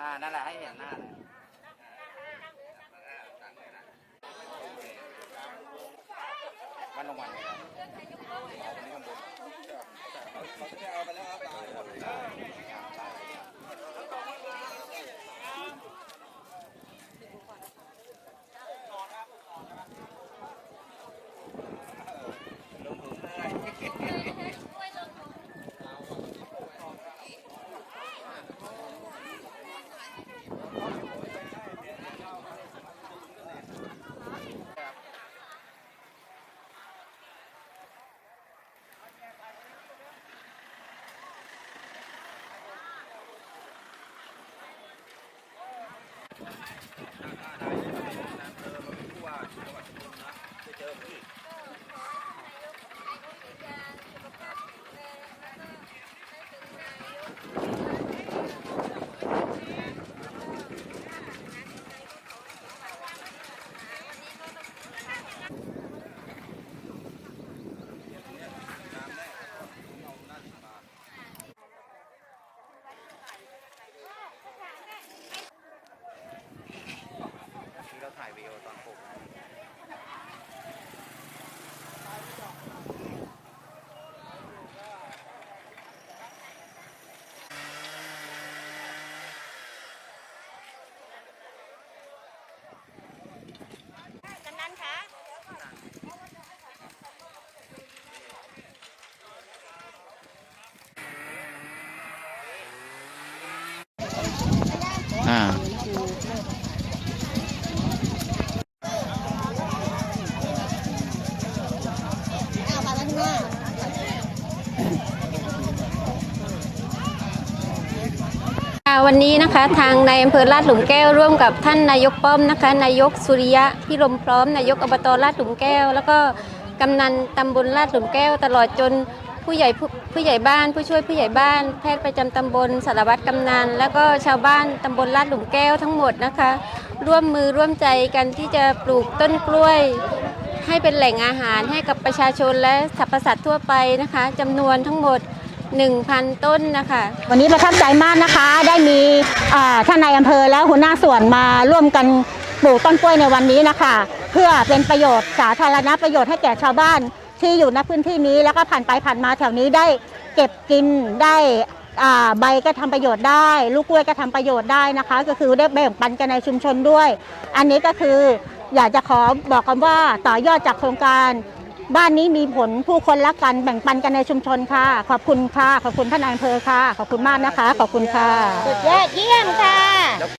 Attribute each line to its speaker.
Speaker 1: ่า นั่นแหละให้เห็นหน้าเลยวันลงวันเล ยครับที่เราถ่ายวีดีโอตอนปลุก
Speaker 2: กำนันคะ
Speaker 1: อ่า
Speaker 2: เอามาแล้วเนี่ย
Speaker 3: ค่ะ วันนี้นะคะทางในายอำเภอลาดหลุมแก้วร่วมกับท่านนายกป้อมนะคะนายกสุริยะพิรมพร้อมนายกอบตลาดหลุมแก้ว แล้วก็กำนันตำบลลาดหลุมแก้ว ตลอดจนผู้ใหญ่ผู้ผู้ใหญ่บ้าน ผู้ช่วยผู้ใหญ่บ้าน แพทย์ประจำตำบลสารวัตรกำนันแล้วก็ชาวบ้านตำบลลาดหลุมแก้วทั้งหมดนะคะ ร่วมมือร่วมใจกันที่จะปลูกต้นกล้วย ให้เป็นแหล่งอาหารให้กับประชาชนและสรรพสัตว์ทั่วไปนะคะจำนวนทั้งหมด 1,000 ต้นนะคะ
Speaker 2: วันนี้ประทับใจมากนะคะ ได้มีท่านนายอำเภอและหัวหน้าส่วนมาร่วมกันปลูกต้นกล้วยในวันนี้นะคะ เพื่อเป็นประโยชน์สาธารณประโยชน์ให้แก่ชาวบ้านที่อยู่ณพื้นที่นี้แล้วก็ผ่านไปผ่านมาแถวนี้ได้เก็บกินได้ใบก็ทำประโยชน์ได้ ลูกกล้วยก็ทำประโยชน์ได้นะคะ ก็คือได้แบ่งปันกันในชุมชนด้วย อันนี้ก็คืออยากจะขอบอกกันว่าต่อยอดจากโครงการ บ้านนี้มีผลผู้คนรักกันแบ่งปันกันในชุมชนค่ะ ขอบคุณค่ะ ขอบคุณท่านนายอำเภอค่ะ ขอบคุณมากนะคะ ขอบคุณค่ะ สุดยอดเยี่ยมค่ะ